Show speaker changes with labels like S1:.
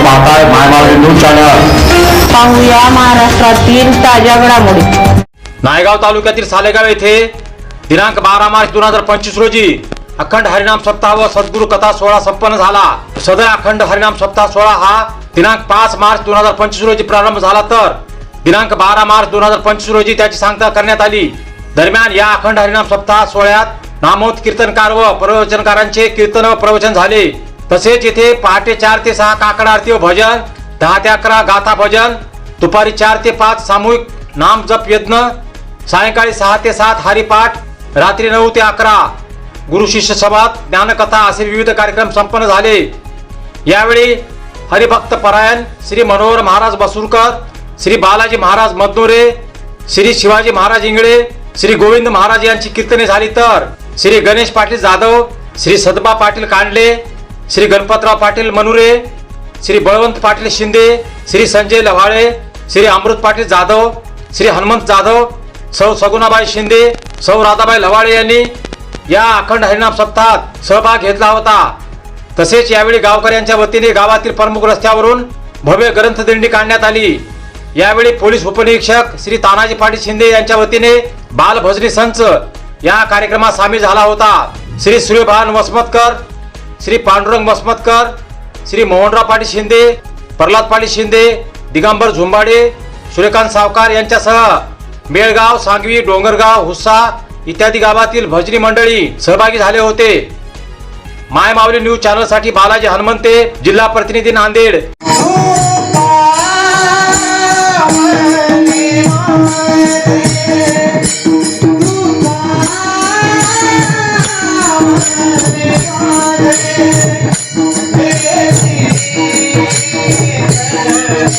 S1: आपण पाहताय मायमावली news channel
S2: पाहूया महाराष्ट्रातील ताज्या घडामोडी.
S3: नायगाव तालुक्यातील सालेगाव येथे दिनांक बारा मार्च दोन हजार पंचवीस रोजी अखंड हरिनाम सप्ताह व सद्गुरु कथा सोहळा संपन्न झाला. सदर अखंड हरिनाम सप्ताह सोहळा हा दिनांक पाच मार्च दोन हजार पंचवीस रोजी प्रारंभ झाला तर दिनांक बारा मार्च दोन हजार पंचवीस रोजी त्याची सांगता करण्यात आली. दरम्यान या अखंड हरिनाम सप्ताह सोहळ्यात नामोद कीर्तनकार व प्रवचनकारांचे कीर्तन व प्रवचन झाले. तसेच येथे पहाटे चार ते सहा काकड आरती व भजन दहा ते अकरा गाथा भजन दुपारी चार ते पाच सामूहिक नाम जप यज्ञ सायंकाळी सहा ते सात हरिपाठ रात्री नऊ ते अकरा गुरु शिष्य सभात ज्ञानकथा असे विविध कार्यक्रम संपन्न झाले. यावेळी हरिभक्त परायण श्री मनोहर महाराज बसुरकर श्री बालाजी महाराज मदनुरे श्री शिवाजी महाराज इंगळे श्री गोविंद महाराज यांची कीर्तने झाली तर श्री गणेश पाटील जाधव श्री सदबा पाटील कांडले श्री गणपतराव पाटील मनुरे श्री बळवंत पाटील शिंदे श्री संजय लव्हाळे श्री अमृत पाटील जाधव श्री हनुमंत जाधव सौ सगुणाबाई शिंदे सौ राधाबाई लवाळे यांनी या अखंड हरिनाम सप्ताहात सहभाग घेतला होता. तसेच यावेळी गावकऱ्यांच्या वतीने गावातील प्रमुख रस्त्यावरून भव्य ग्रंथदिंडी काढण्यात आली. यावेळी पोलीस उपनिरीक्षक श्री तानाजी पाटील शिंदे यांच्या वतीने बालभजनी संच या कार्यक्रमात सामील झाला होता. श्री सूर्यभान वसमतकर श्री पांडुरंग वसमतकर श्री मोहनराव पाटील शिंदे प्रल्हाद पाटील शिंदे दिगंबर झुंबाडे सूर्यकांत सावकार यांच्यासह बेळगाव सांगवी डोंगरगाव हुस्सा इत्यादी गावातील भजनी मंडळी सहभागी झाले होते. माय माऊली न्यूज चॅनलसाठी बालाजी हनुमंते जिल्हा प्रतिनिधी नांदेड.